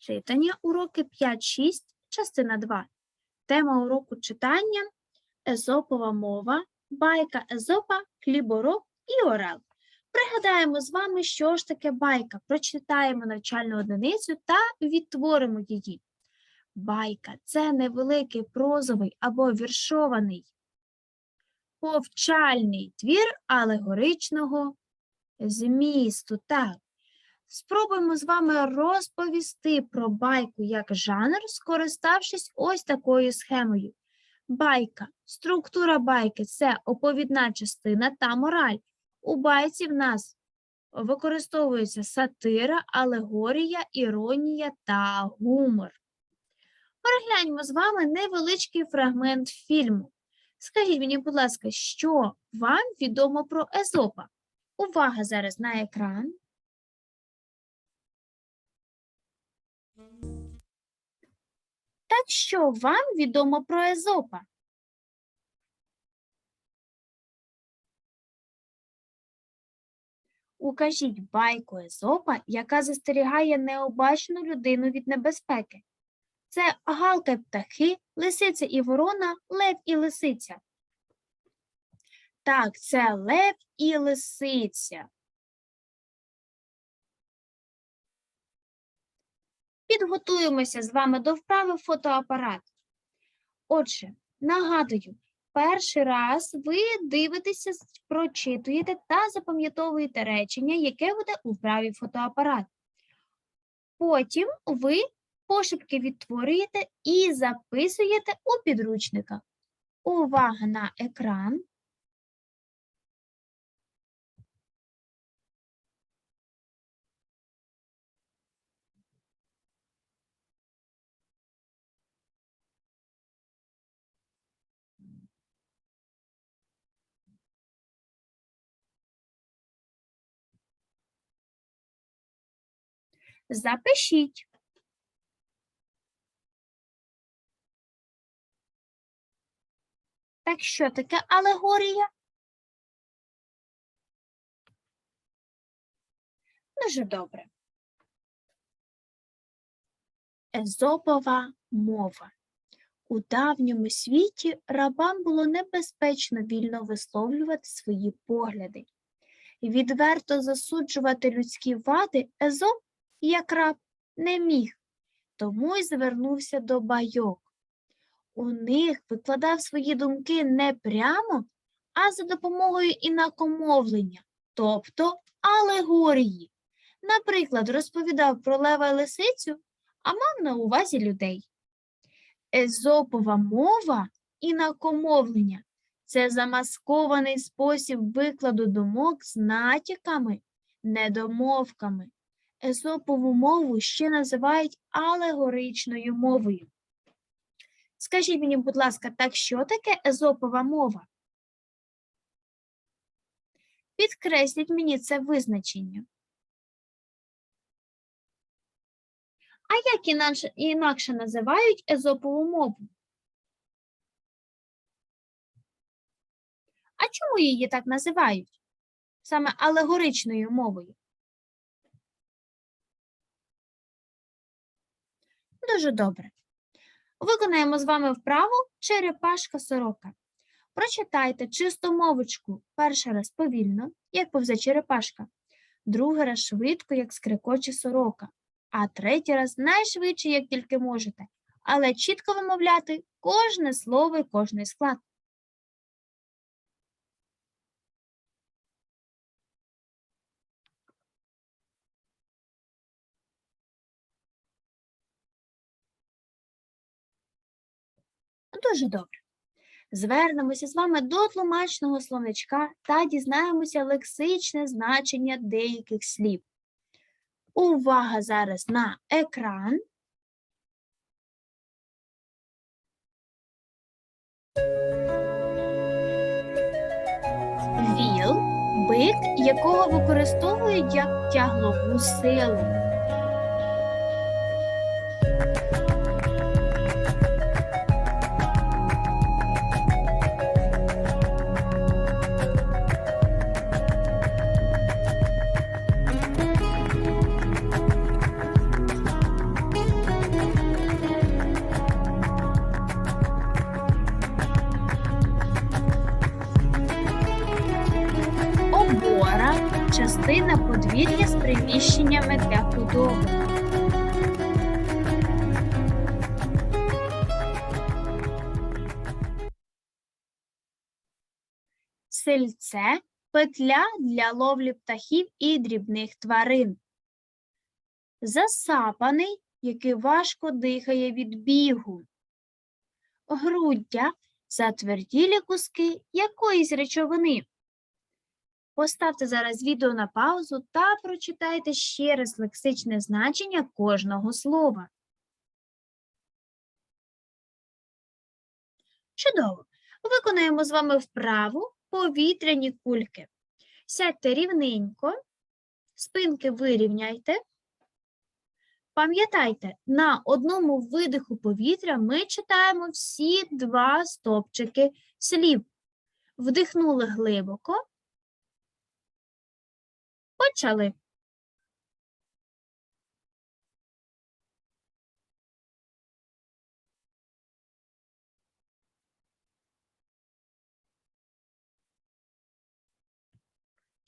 Читання уроки 5-6, частина 2. Тема уроку читання Езопова мова, байка Езопа, хлібороб і орел. Пригадаємо з вами, що ж таке байка. Прочитаємо навчальну одиницю та відтворимо її. Байка це невеликий прозовий або віршований повчальний твір алегоричного змісту. Так, Спробуємо з вами розповісти про байку як жанр, скориставшись ось такою схемою. Байка. Структура байки це оповідна частина та мораль. У байці в нас використовується сатира, алегорія, іронія та гумор. Перегляньмо з вами невеличкий фрагмент фільму. Скажіть мені, будь ласка, що вам відомо про Езопа? Увага зараз на екран. Що вам відомо про Езопа? Укажіть байку Езопа, яка застерігає необачну людину від небезпеки. Це галка птахи, лисиця і ворона, лев і лисиця. Так, це лев і лисиця. Підготуємося з вами до вправи фотоапарат. Отже, нагадую, перший раз ви дивитеся, прочитуєте та запам'ятовуєте речення, яке буде у вправі фотоапарат. Потім ви пошепки відтворюєте і записуєте у підручниках. Увага на екран. Запишіть. Так що таке алегорія? Дуже добре. Езопова мова. У давньому світі рабам було небезпечно вільно висловлювати свої погляди. Відверто засуджувати людські вади Езоп, як раб, не міг, тому й звернувся до байок. У них викладав свої думки не прямо, а за допомогою інакомовлення, тобто алегорії. Наприклад, розповідав про лева й лисицю, а мав на увазі людей. Езопова мова інакомовлення це замаскований спосіб викладу думок з натяками, недомовками. Езопову мову ще називають алегоричною мовою. Скажіть мені, будь ласка, так що таке езопова мова? Підкресліть мені це визначення. А як інакше, називають езопову мову? А чому її так називають? Саме алегоричною мовою? Дуже добре. Виконаємо з вами вправу черепашка сорока. Прочитайте чисту мовочку перший раз повільно, як повзе черепашка, другий раз швидко, як скрикоче сорока, а третій раз найшвидше, як тільки можете, але чітко вимовляти кожне слово і кожний склад. Дуже добре. Звернемося з вами до тлумачного словничка та дізнаємося лексичне значення деяких слів. Увага зараз на екран. Віл бик, якого використовують як тяглову силу. Сельце петля для ловлі птахів і дрібних тварин. Засапаний, який важко дихає від бігу. Груддя затверділі куски якоїсь речовини. Поставте зараз відео на паузу та прочитайте ще раз лексичне значення кожного слова. Чудово! Виконаємо з вами вправу повітряні кульки. Сядьте рівненько, спинки вирівняйте. Пам'ятайте, на одному видиху повітря ми читаємо всі два стопчики слів. Вдихнули глибоко. Почали.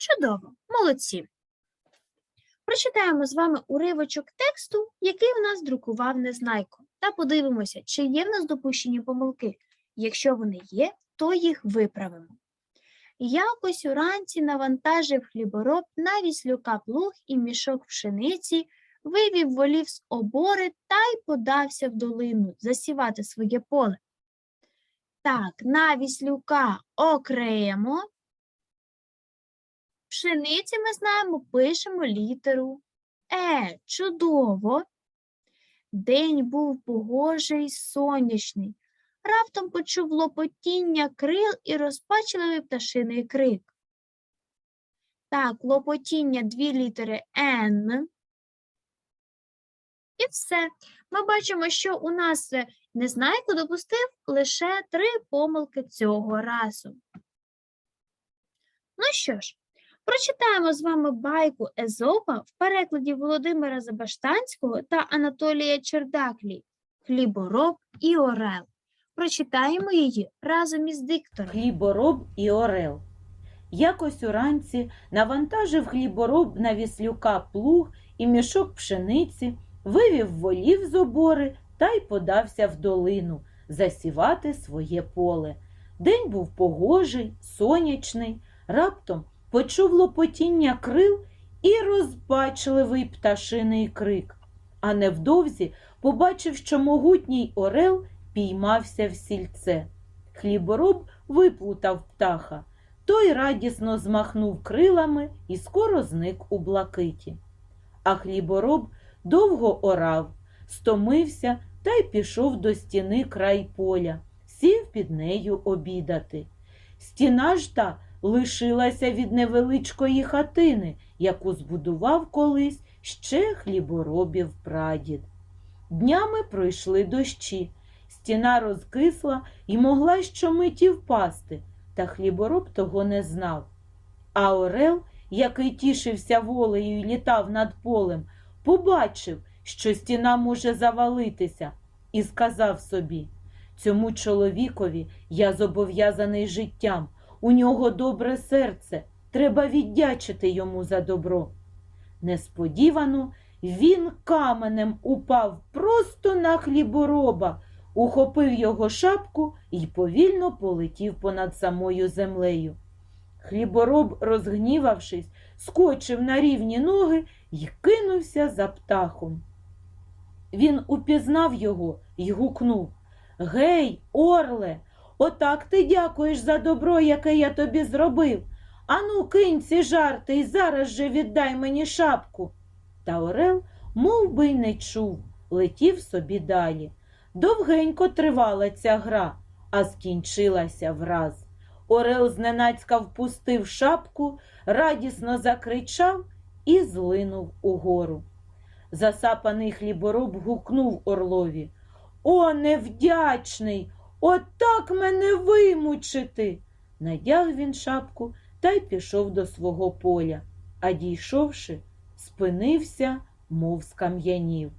Чудово, молодці. Прочитаємо з вами уривочок тексту, який у нас друкував Незнайко, та подивимося, чи є в нас допущені помилки. Якщо вони є, то їх виправимо. Якось уранці навантажив хлібороб на віслюка плуг і мішок пшениці, вивів волів з обори та й подався в долину засівати своє поле. Так, на віслюка окремо. Пшениці ми знаємо, пишемо літеру Е. Чудово. День був погожий, сонячний. Раптом почув лопотіння крил і розпачливий пташиний крик. Так, лопотіння дві літери Н. І все. Ми бачимо, що у нас е, Незнайко допустив лише три помилки цього разу. Ну що ж, прочитаємо з вами байку Езопа в перекладі Володимира Забаштанського та Анатолія Чердаклі Хлібороб і Орел. Прочитаємо її разом із диктором. Хлібороб і орел. Якось уранці навантажив хлібороб на віслюка плуг і мішок пшениці, вивів волів з обори та й подався в долину засівати своє поле. День був погожий, сонячний, раптом почув лопотіння крил і розпачливий пташиний крик. А невдовзі побачив, що могутній орел піймався в сільце. Хлібороб виплутав птаха. Той радісно змахнув крилами і скоро зник у блакиті. А хлібороб довго орав, стомився та й пішов до стіни край поля, сів під нею обідати. Стіна ж та лишилася від невеличкої хатини, яку збудував колись ще хліборобів прадід. Днями пройшли дощі. Стіна розкисла і могла щомиті впасти, та хлібороб того не знав. А Орел, який тішився волею і літав над полем, побачив, що стіна може завалитися, і сказав собі цьому чоловікові я зобов'язаний життям, у нього добре серце, треба віддячити йому за добро. Несподівано він каменем упав просто на хлібороба, ухопив його шапку і повільно полетів понад самою землею. Хлібороб, розгнівавшись, скочив на рівні ноги і кинувся за птахом. Він упізнав його і гукнув Гей, орле, отак ти дякуєш за добро, яке я тобі зробив. Ану, кинь ці жарти і зараз же віддай мені шапку. Та Орел мов би й не чув, летів собі далі. Довгенько тривала ця гра, а скінчилася враз. Орел зненацька впустив шапку, радісно закричав і злинув угору. Засапаний хлібороб гукнув орлові О, невдячний! Отак мене вимучити. Надяг він шапку та й пішов до свого поля, а дійшовши, спинився, мов скам'янів.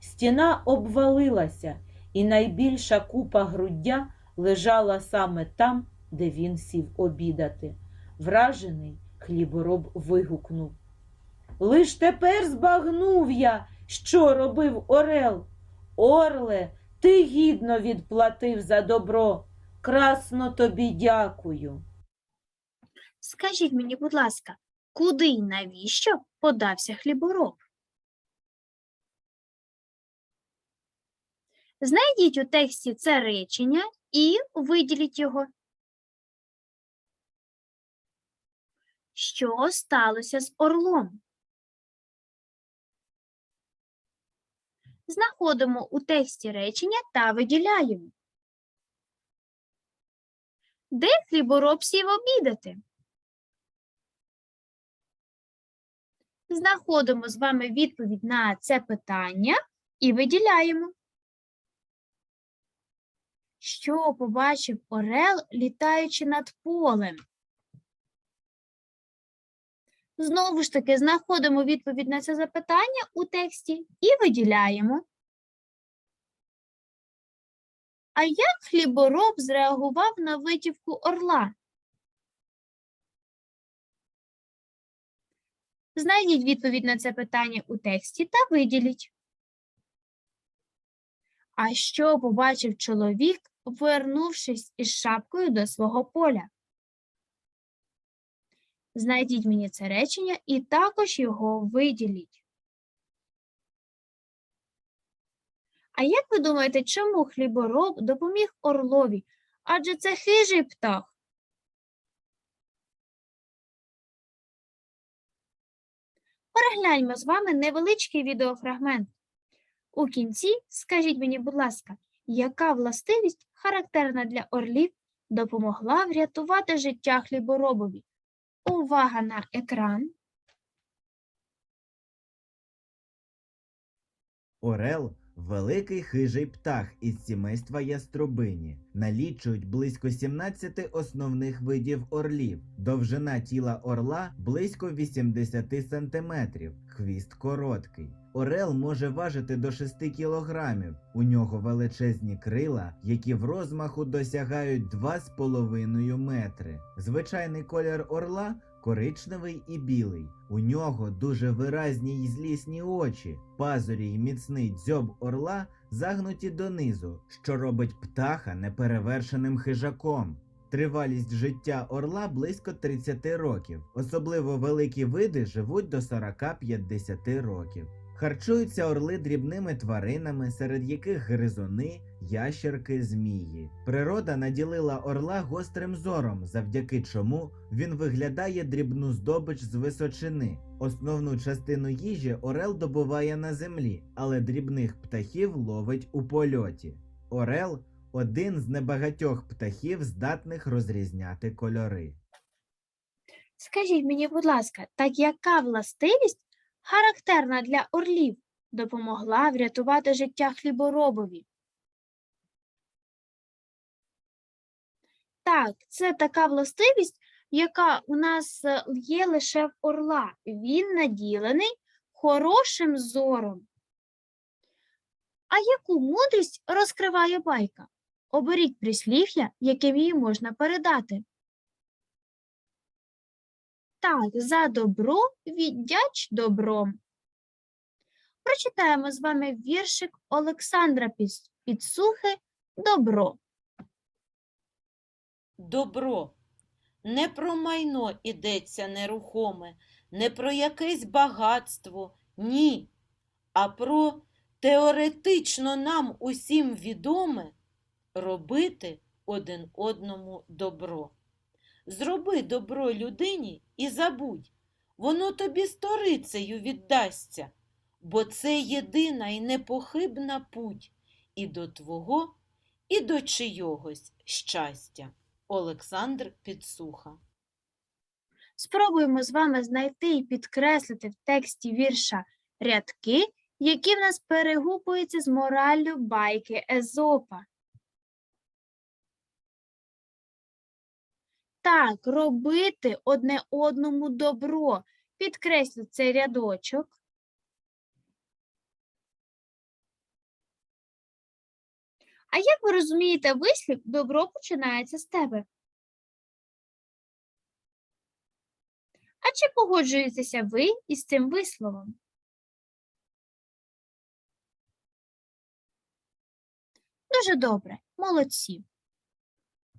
Стіна обвалилася, і найбільша купа груддя лежала саме там, де він сів обідати. Вражений хлібороб вигукнув. Лиш тепер збагнув я, що робив Орел. Орле, ти гідно відплатив за добро. Красно тобі дякую. Скажіть мені, будь ласка, куди й навіщо подався хлібороб? Знайдіть у тексті це речення і виділіть його. Що сталося з орлом? Знаходимо у тексті речення та виділяємо. Де хлібороб обідати? Знаходимо з вами відповідь на це питання і виділяємо. Що побачив Орел, літаючи над полем? Знову ж таки, знаходимо відповідь на це запитання у тексті і виділяємо. А як хлібороб зреагував на витівку орла? Знайдіть відповідь на це питання у тексті та виділіть. А що побачив чоловік, повернувшись із шапкою до свого поля? Знайдіть мені це речення і також його виділіть. А як ви думаєте, чому хлібороб допоміг орлові? Адже це хижий птах. Перегляньмо з вами невеличкий відеофрагмент. У кінці скажіть мені, будь ласка, яка властивість, характерна для орлів, допомогла врятувати життя хліборобові? Увага на екран. Орел великий хижий птах із сімейства яструбині. Налічують близько 17 основних видів орлів. Довжина тіла орла близько 80 см, хвіст короткий. Орел може важити до 6 кілограмів. У нього величезні крила, які в розмаху досягають 2,5 метри. Звичайний колір орла коричневий і білий. У нього дуже виразні й злісні очі, пазурі й міцний дзьоб орла загнуті донизу, що робить птаха неперевершеним хижаком. Тривалість життя орла близько 30 років. Особливо великі види живуть до 40-50 років. Харчуються орли дрібними тваринами, серед яких гризуни, ящерки, змії. Природа наділила орла гострим зором, завдяки чому він виглядає дрібну здобич з височини. Основну частину їжі орел добуває на землі, але дрібних птахів ловить у польоті. Орел один з небагатьох птахів, здатних розрізняти кольори. Скажіть мені, будь ласка, так яка властивість, характерна для орлів, допомогла врятувати життя хліборобові? Так, це така властивість, яка у нас е, є лише в орла. Він наділений хорошим зором. А яку мудрість розкриває байка? Оберіть прислів'я, яким її можна передати. Так, за добро віддяч добром. Прочитаємо з вами віршик Олександра Підсухи Добро. Добро. Не про майно ідеться нерухоме, не про якесь багатство, ні, а про теоретично нам усім відоме робити один одному добро. Зроби добро людині і забудь, воно тобі сторицею віддасться, бо це єдина і непохибна путь і до твого, і до чийогось щастя. Олександр Підсуха. Спробуємо з вами знайти і підкреслити в тексті вірша рядки, які в нас перегукуються з мораллю байки Езопа. Так, робити одне одному добро. Підкреслю цей рядочок. А як ви розумієте вислів добро починається з тебе? А чи погоджуєтеся ви із цим висловом? Дуже добре, молодці.